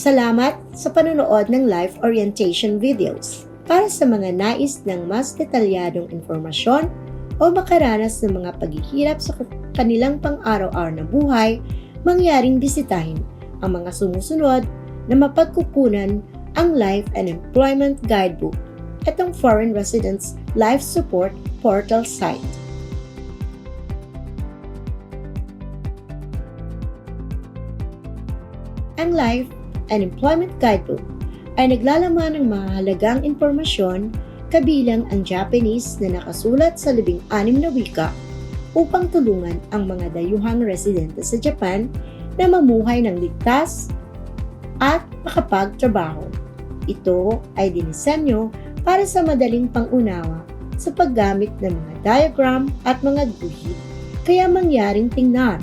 Salamat sa panonood ng live orientation videos. Para sa mga nais ng mas detalyadong informasyon o makaranas ng mga paghihirap sa kanilang pang-araw-araw na buhay, mangyaring bisitahin ang mga sumusunod na mapagkukunan ang Life and Employment Guidebook, itong Foreign Residents Life Support Portal site. Ang Life and Employment Guidebook ay naglalaman ng mahalagang impormasyon kabilang ang Japanese na nakasulat sa labing anim na wika upang tulungan ang mga dayuhang residente sa Japan na mamuhay ng ligtas at makapagtrabaho. Ito ay dinisenyo para sa madaling pangunawa sa paggamit ng mga diagram at mga guhit kaya mangyaring tingnan.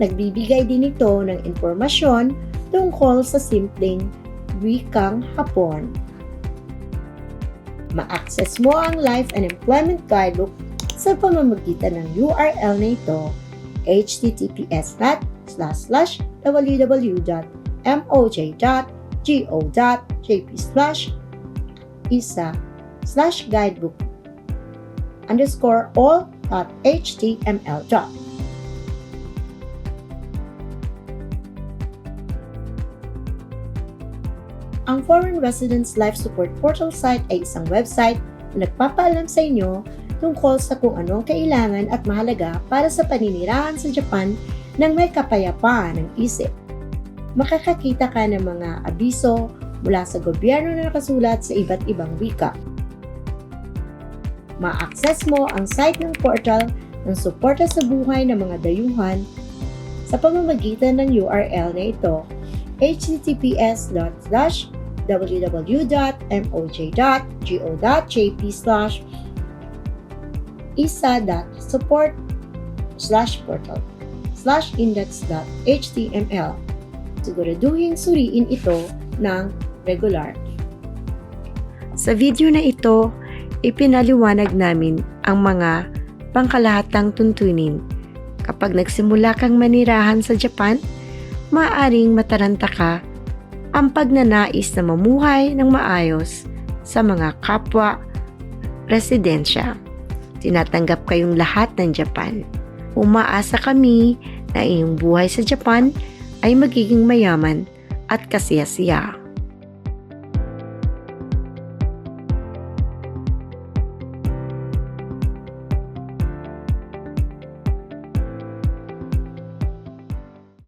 Nagbibigay din ito ng impormasyon tungkol sa simpleng wikang Hapon. Ma-access mo ang Life and Employment Guidebook sa pamamagitan ng URL na ito https www.moj.go.jp isa slash guidebook underscore all Ang Foreign Residents Life Support Portal site ay isang website na nagpapaalam sa inyo tungkol sa kung anong kailangan at mahalaga para sa paninirahan sa Japan ng may kapayapaan ng isip. Makakakita ka ng mga abiso mula sa gobyerno na nakasulat sa iba't ibang wika. Ma-access mo ang site ng portal ng suporta sa buhay ng mga dayuhan sa pamamagitan ng URL na ito https www.moj.go.jp slash isa.support slash portal slash index.html Siguraduhin suriin ito ng regular. Sa video na ito, ipinaliwanag namin ang mga pangkalahatang tuntunin. Kapag nagsimula kang manirahan sa Japan, maaaring mataranta ka ang pagnanais na mamuhay ng maayos sa mga kapwa residensya. Tinatanggap kayong lahat ng Japan. Umaasa kami na iyong buhay sa Japan ay magiging mayaman at kasiyasiya.